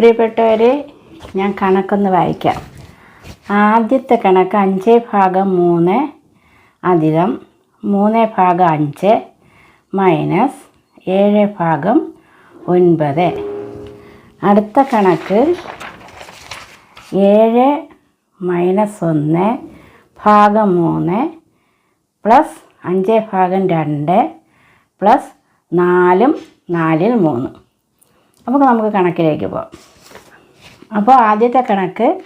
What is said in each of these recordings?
പ്രിയപ്പെട്ടവരെ ഞാൻ കണക്കൊന്ന് വായിക്കാം. ആദ്യത്തെ കണക്ക് അഞ്ച് ഭാഗം മൂന്ന് അധികം മൂന്ന് ഭാഗം അഞ്ച് മൈനസ് ഏഴ് ഭാഗം ഒൻപത്. അടുത്ത കണക്ക് ഏഴ് മൈനസ് ഒന്ന് ഭാഗം മൂന്ന് പ്ലസ് അഞ്ച് ഭാഗം രണ്ട് പ്ലസ് നാലും നാലിൽ മൂന്ന്. അപ്പോൾ നമുക്ക് കണക്കിലേക്ക് പോകാം അപ്പോൾ ആദ്യത്തെ കണക്ക്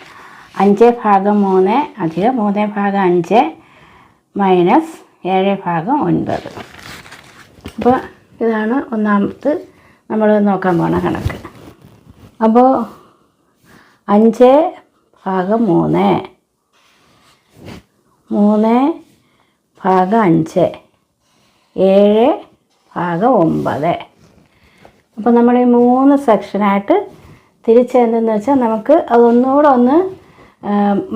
അഞ്ച് ഭാഗം മൂന്ന് അധികം മൂന്ന് ഭാഗം അഞ്ച് മൈനസ് ഏഴ് ഭാഗം ഒൻപത്. അപ്പോൾ ഇതാണ് ഒന്നാമത് നമ്മൾ നോക്കാൻ പോണ കണക്ക്. അപ്പോൾ അഞ്ച് ഭാഗം മൂന്ന്. മൂന്ന് ഭാഗം അഞ്ച്. ഏഴ് ഭാഗം ഒമ്പത്. അപ്പോൾ നമ്മൾ ഈ മൂന്ന് സെക്ഷനായിട്ട് തിരിച്ചെന്തെന്ന് വെച്ചാൽ നമുക്ക് അതൊന്നുകൂടെ ഒന്ന്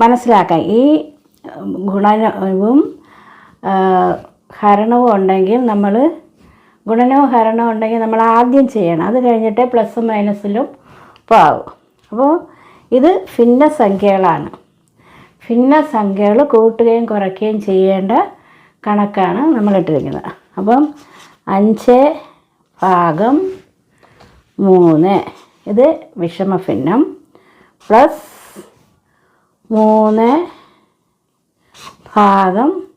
മനസ്സിലാക്കാം. ഈ ഗുണനവും ഹരണവും ഉണ്ടെങ്കിൽ നമ്മൾ ഗുണനവും ഹരണവും ഉണ്ടെങ്കിൽ നമ്മൾ ആദ്യം ചെയ്യണം. അത് കഴിഞ്ഞിട്ട് പ്ലസും മൈനസിലും പോകും അപ്പോൾ ഇത് ഭിന്നസംഖ്യകളാണ് ഭിന്നസംഖ്യകൾ കൂട്ടുകയും കുറയ്ക്കുകയും ചെയ്യേണ്ട കണക്കാണ് നമ്മളിട്ടിരിക്കുന്നത് അപ്പം അഞ്ച് ഭാഗം മൂന്ന്. ഇത് വിഷമഭിന്നം പ്ലസ് മൂന്ന് ഭാഗം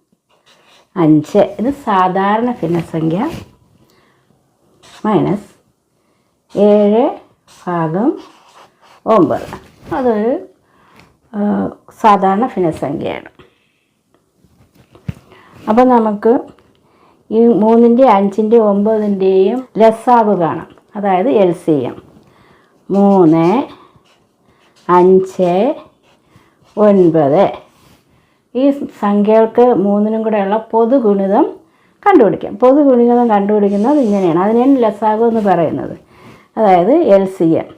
അഞ്ച്. ഇത് സാധാരണ ഭിന്നസംഖ്യ. മൈനസ് ഏഴ് ഭാഗം ഒമ്പത്. അതൊരു സാധാരണ ഭിന്നസംഖ്യയാണ്. അപ്പോൾ നമുക്ക് ഈ മൂന്നിന്റെ അഞ്ചിന്റെ ഒമ്പതിന്റെയും ലസാവ് കാണാം. അതായത് എൽ സി എം മൂന്ന് അഞ്ച് ഒൻപത്. ഈ സംഖ്യകൾക്ക് മൂന്നിനും കൂടെയുള്ള പൊതുഗുണിതം കണ്ടുപിടിക്കാം. പൊതുഗുണിതം കണ്ടുപിടിക്കുന്നത് ഇങ്ങനെയാണ്. അതിനെയാണ് ലസാഗു എന്ന് പറയുന്നത്. അതായത് എൽ സി എം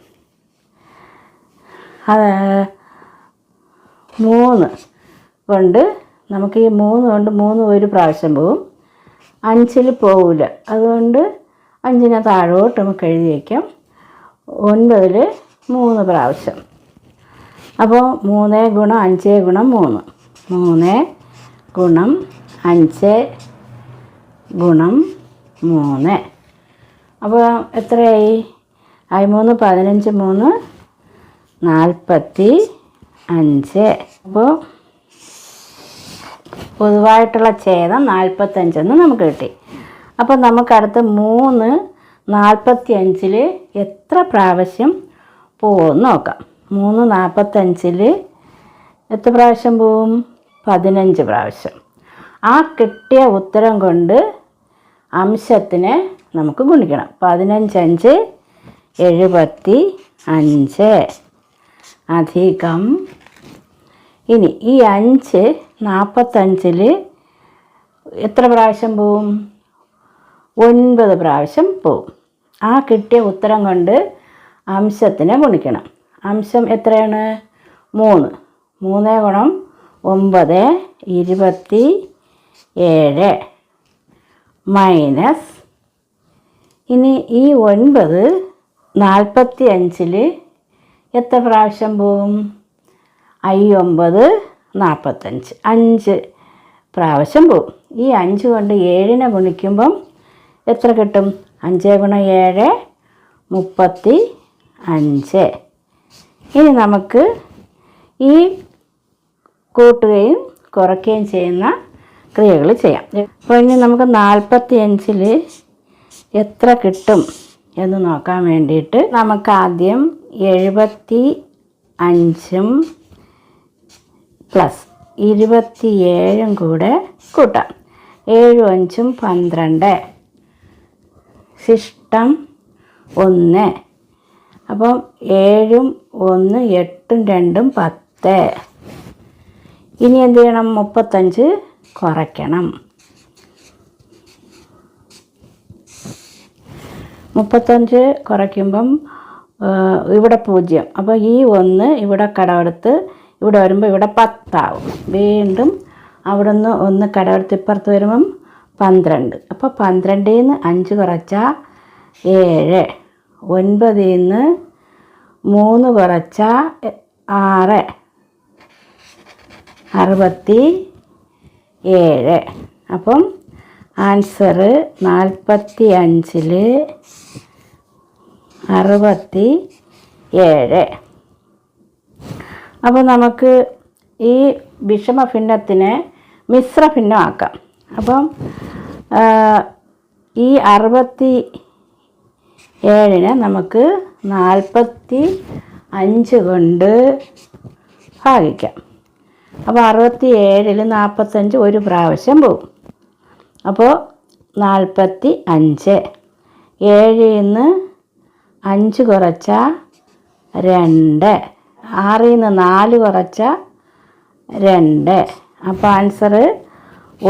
അത് മൂന്ന് കൊണ്ട് നമുക്ക് ഈ മൂന്ന് കൊണ്ട് മൂന്ന് ഒരു പ്രാവശ്യം പോവും. അഞ്ചിൽ പോവില്ല അതുകൊണ്ട് അഞ്ചിനെ താഴോട്ട് നമുക്ക് എഴുതി വയ്ക്കാം. ഒൻപതിൽ മൂന്ന് പ്രാവശ്യം. അപ്പോൾ മൂന്ന് ഗുണം അഞ്ച് ഗുണം മൂന്ന്. മൂന്ന് ഗുണം അഞ്ച് ഗുണം മൂന്ന്. അപ്പോൾ എത്രയായി? അയിമൂന്ന് പതിനഞ്ച് മൂന്ന് നാൽപ്പത്തി അഞ്ച്. അപ്പോൾ പൊതുവായിട്ടുള്ള ഛേദം നാൽപ്പത്തഞ്ചെന്ന് നമുക്ക് കിട്ടി. അപ്പോൾ നമുക്കടുത്ത് മൂന്ന് നാൽപ്പത്തി അഞ്ചിൽ എത്ര പ്രാവശ്യം പോകും നോക്കാം. മൂന്ന് നാൽപ്പത്തഞ്ചിൽ എത്ര പ്രാവശ്യം പോവും? പതിനഞ്ച് പ്രാവശ്യം. ആ കിട്ടിയ ഉത്തരം കൊണ്ട് അംശത്തിനെ നമുക്ക് ഗുണിക്കണം. പതിനഞ്ചഞ്ച് എഴുപത്തി അഞ്ച് അധികം. ഇനി ഈ അഞ്ച് നാൽപ്പത്തഞ്ചിൽ എത്ര പ്രാവശ്യം പോവും? ഒൻപത് പ്രാവശ്യം പോവും. ആ കിട്ടിയ ഉത്തരം കൊണ്ട് അംശത്തിനെ ഗുണിക്കണം. അംശം എത്രയാണ്? മൂന്ന്. മൂന്ന് ഗുണം ഒമ്പത് ഇരുപത്തി ഏഴ്. മൈനസ് ഇനി ഈ ഒൻപത് നാൽപ്പത്തി അഞ്ചിൽ എത്ര പ്രാവശ്യം പോവും? ഐ ഒമ്പത് നാൽപ്പത്തഞ്ച്. അഞ്ച് പ്രാവശ്യം പോവും. ഈ അഞ്ച് കൊണ്ട് ഏഴിനെ ഗുണിക്കുമ്പം എത്ര കിട്ടും? അഞ്ച് ഗുണം ഏഴ് മുപ്പത്തി അഞ്ച്. ഇനി നമുക്ക് ഈ കൂട്ടുകയും കുറയ്ക്കുകയും ചെയ്യുന്ന ക്രിയകൾ ചെയ്യാം. അപ്പോൾ ഇനി നമുക്ക് നാൽപ്പത്തി അഞ്ചിൽ എത്ര കിട്ടും എന്ന് നോക്കാൻ വേണ്ടിയിട്ട് നമുക്ക് ആദ്യം എഴുപത്തി അഞ്ചും പ്ലസ് ഇരുപത്തിയേഴും കൂടെ കൂട്ടാം. ഏഴും അഞ്ചും പന്ത്രണ്ട്. ശിഷ്ടം ഒന്ന്. അപ്പം ഏഴും ഒന്ന് എട്ടും രണ്ടും പത്ത്. ഇനി എന്ത് ചെയ്യണം? മുപ്പത്തഞ്ച് കുറയ്ക്കണം. മുപ്പത്തഞ്ച് കുറയ്ക്കുമ്പം ഇവിടെ പൂജ്യം. അപ്പോൾ ഈ ഒന്ന് ഇവിടെ കടമെടുത്ത് ഇവിടെ വരുമ്പോൾ ഇവിടെ പത്താവും. വീണ്ടും അവിടെ നിന്ന് ഒന്ന് കടമെടുത്ത് ഇപ്പുറത്ത് വരുമ്പം പന്ത്രണ്ട്. അപ്പോൾ പന്ത്രണ്ടിൽ നിന്ന് അഞ്ച് കുറച്ചാൽ ഏഴ്. ഒൻപതിൽ നിന്ന് മൂന്ന് കുറച്ചാൽ ആറ്. അറുപത്തി ഏഴ്. അപ്പം ആൻസർ നാൽപ്പത്തി അഞ്ചിൽ അറുപത്തി ഏഴ്. അപ്പോൾ നമുക്ക് ഈ വിഷമഭിന്നത്തിനെ മിശ്രഭിന്നമാക്കാം. അപ്പം ഈ അറുപത്തി ഏഴിനെ നമുക്ക് നാൽപ്പത്തി അഞ്ച് കൊണ്ട് ഭാഗിക്കാം. അപ്പോൾ അറുപത്തി ഏഴിൽ നാൽപ്പത്തഞ്ച് ഒരു പ്രാവശ്യം പോവും. അപ്പോൾ നാൽപ്പത്തി അഞ്ച് ഏഴിൽ നിന്ന് അഞ്ച് കുറച്ച രണ്ട്. ആറിൽ നിന്ന് നാല് കുറച്ച രണ്ട്. അപ്പോൾ ആൻസർ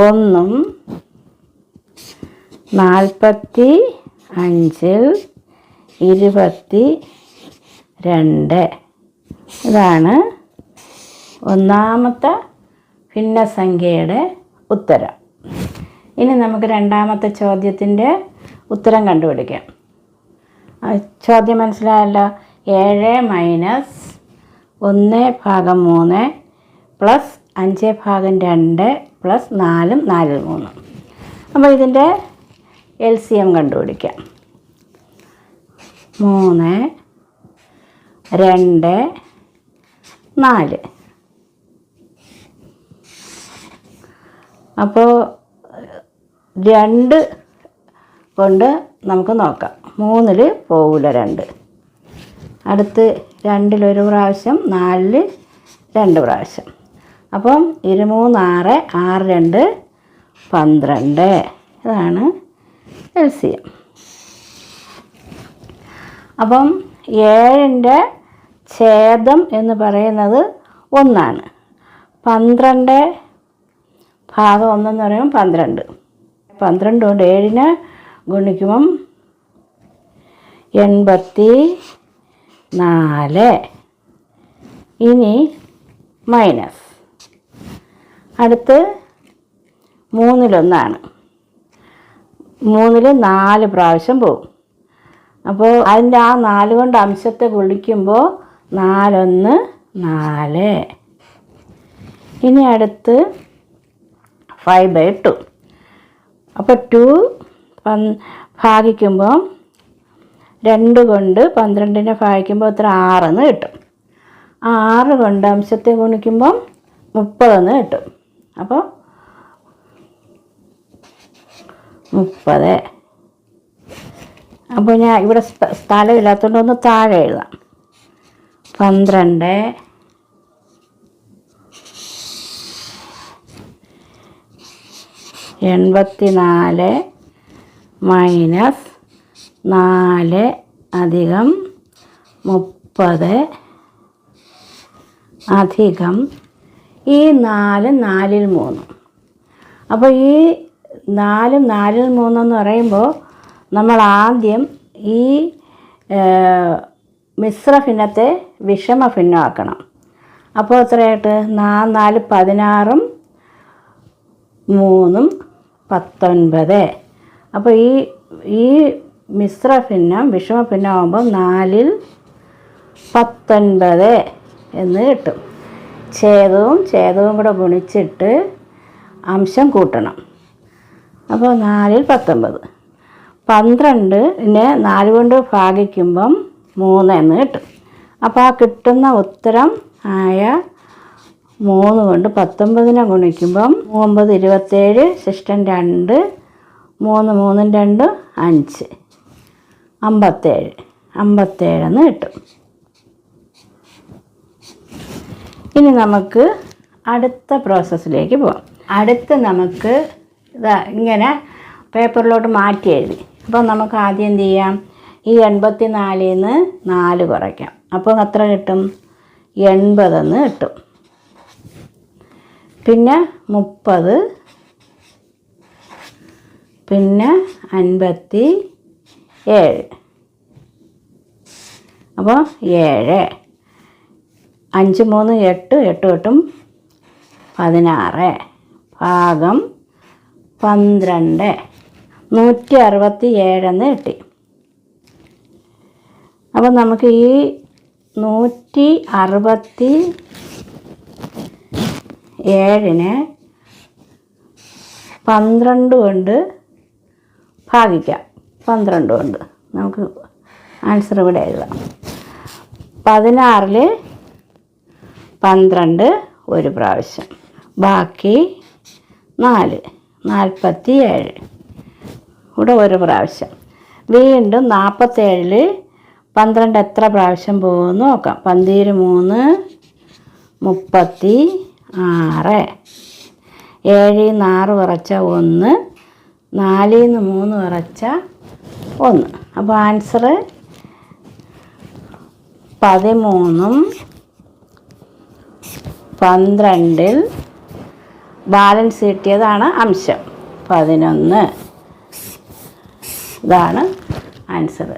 ഒന്നും നാൽപ്പത്തി അഞ്ചിൽ ഇരുപത്തി രണ്ട്. ഇതാണ് ഒന്നാമത്തെ ഭിന്നസംഖ്യയുടെ ഉത്തരം. ഇനി നമുക്ക് രണ്ടാമത്തെ ചോദ്യത്തിന്റെ ഉത്തരം കണ്ടുപിടിക്കാം. ചോദ്യം മനസ്സിലായല്ലോ? ഏഴ് മൈനസ് ഒന്ന് ഭാഗം മൂന്ന് പ്ലസ് അഞ്ച് ഭാഗം രണ്ട് പ്ലസ് നാലും നാലിൽ മൂന്നും. അപ്പോൾ ഇതിന്റെ എൽ സി എം കണ്ടുപിടിക്കാം. മൂന്ന് രണ്ട് നാല്. അപ്പോൾ രണ്ട് കൊണ്ട് നമുക്ക് നോക്കാം. മൂന്നിൽ പോകില്ല രണ്ട്. അടുത്ത് രണ്ടിലൊരു പ്രാവശ്യം നാലിൽ രണ്ട് പ്രാവശ്യം. അപ്പം ഇരുമൂന്നാറ് ആറ് രണ്ട് പന്ത്രണ്ട്. ഇതാണ് എൽ സി എം അപ്പം ഏഴിന്റെ ഛേദം എന്ന് പറയുന്നത് ഒന്നാണ്. പന്ത്രണ്ട് ഭാഗം ഒന്നെന്ന് പറയുമ്പോൾ പന്ത്രണ്ട്. പന്ത്രണ്ട് കൊണ്ട് ഏഴിന് ഗുണിക്കുമ്പം എൺപത്തി നാല്. ഇനി മൈനസ്. അടുത്ത് മൂന്നിലൊന്നാണ്. മൂന്നിൽ നാല് പ്രാവശ്യം പോവും. അപ്പോൾ അതിന്റെ ആ നാല് കൊണ്ട് അംശത്തെ ഗുണിക്കുമ്പോൾ നാലൊന്ന് നാല്. ഇനി അടുത്ത് ഫൈവ് ബൈ ടു അപ്പോൾ ടു ഭാഗിക്കുമ്പോൾ രണ്ട് കൊണ്ട് പന്ത്രണ്ടിനെ ഭാഗിക്കുമ്പോൾ ഇത്ര ആറെന്ന് കിട്ടും. ആ ആറ് കൊണ്ട് അംശത്തെ ഗുണിക്കുമ്പം മുപ്പതെന്ന് കിട്ടും. അപ്പോൾ മുപ്പത്. അപ്പോൾ ഞാൻ ഇവിടെ സ്ഥലം ഇല്ലാത്തതുകൊണ്ട് ഒന്ന് താഴെ എഴുതാം. പന്ത്രണ്ട്. എൺപത്തി നാല് മൈനസ് നാല് അധികം മുപ്പത്. അധികം ഈ നാല് നാലിൽ മൂന്ന്. അപ്പോൾ ഈ നാലും നാലിൽ മൂന്നെന്ന് പറയുമ്പോൾ നമ്മൾ ആദ്യം ഈ മിശ്ര ഭിന്നത്തെ വിഷമ ഭിന്നമാക്കണം അപ്പോൾ എത്രയായിട്ട്? നാ നാല് പതിനാറും മൂന്നും പത്തൊൻപത്. അപ്പോൾ ഈ ഈ മിശ്ര ഭിന്നം വിഷമ ഭിന്നമാകുമ്പോൾ നാലിൽ പത്തൊൻപത് എന്ന് കിട്ടും. ഛേദവും ഛേദവും കൂടെ ഗുണിച്ചിട്ട് അംശം കൂട്ടണം. അപ്പോൾ നാലിൽ പത്തൊമ്പത്. പന്ത്രണ്ടിനെ നാല് കൊണ്ട് ഭാഗിക്കുമ്പം മൂന്ന് എന്ന് കിട്ടും. അപ്പോൾ ആ കിട്ടുന്ന ഉത്തരം ആയ മൂന്ന് കൊണ്ട് പത്തൊമ്പതിനെ ഗുണിക്കുമ്പം ഒമ്പത് ഇരുപത്തേഴ് ശിഷ്ടം രണ്ട് മൂന്ന് മൂന്നും രണ്ട് അഞ്ച്. അമ്പത്തേഴ്. അമ്പത്തേഴെന്ന് കിട്ടും. ഇനി നമുക്ക് അടുത്ത പ്രോസസ്സിലേക്ക് പോകാം അടുത്ത് നമുക്ക് ഇതാ ഇങ്ങനെ പേപ്പറിലോട്ട് മാറ്റി എഴുതി. അപ്പോൾ നമുക്ക് ആദ്യം എന്ത് ചെയ്യാം? ഈ എൺപത്തി നാലിൽ നിന്ന് നാല് കുറയ്ക്കാം. അപ്പോൾ എത്ര കിട്ടും? എൺപതെന്ന് കിട്ടും. പിന്നെ മുപ്പത് പിന്നെ അൻപത്തി ഏഴ്. അപ്പോൾ ഏഴ്. അഞ്ച് മൂന്ന് എട്ട് എട്ട് എട്ടും പതിനാറ്. ഭാഗം പന്ത്രണ്ട്. നൂറ്റി അറുപത്തി ഏഴെന്ന് കിട്ടി. അപ്പം നമുക്ക് ഈ നൂറ്റി അറുപത്തി ഏഴിനെ പന്ത്രണ്ട് കൊണ്ട് ഭാഗിക്കാം. പന്ത്രണ്ട് കൊണ്ട്. നമുക്ക് ആൻസർ ഇവിടെ എഴുതാം. പതിനാറിൽ പന്ത്രണ്ട് ഒരു പ്രാവശ്യം. ബാക്കി നാല് നാൽപ്പത്തി ഏഴ് ഇവിടെ ഒരു പ്രാവശ്യം. വീണ്ടും നാൽപ്പത്തേഴിൽ പന്ത്രണ്ട് എത്ര പ്രാവശ്യം പോകുമെന്ന് നോക്കാം. പന്തീര് മൂന്ന് മുപ്പത്തി ആറ്. ഏഴിൽ നിന്ന് ആറ് കുറച്ച ഒന്ന് നാലിൽ നിന്ന് മൂന്ന് കുറച്ച ഒന്ന്. അപ്പോൾ ആൻസറ് പതിമൂന്നും പന്ത്രണ്ടിൽ ബാലൻസ് കിട്ടിയതാണ് അംശം. പതിനൊന്ന്. ഇതാണ് ആൻസർ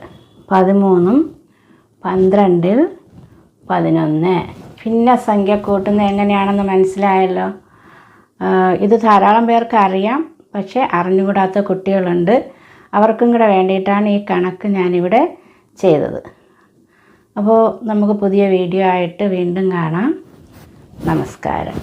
പതിമൂന്നും പന്ത്രണ്ടിൽ പതിനൊന്ന്. ഭിന്നസംഖ്യ കൂട്ടുന്നത് എങ്ങനെയാണെന്ന് മനസ്സിലായല്ലോ? ഇത് ധാരാളം പേർക്ക് അറിയാം പക്ഷേ അറിഞ്ഞുകൂടാത്ത കുട്ടികളുണ്ട്. അവർക്കും കൂടെ വേണ്ടിയിട്ടാണ് ഈ കണക്ക് ഞാനിവിടെ ചെയ്തത്. അപ്പോൾ നമുക്ക് പുതിയ വീഡിയോ ആയിട്ട് വീണ്ടും കാണാം. നമസ്കാരം.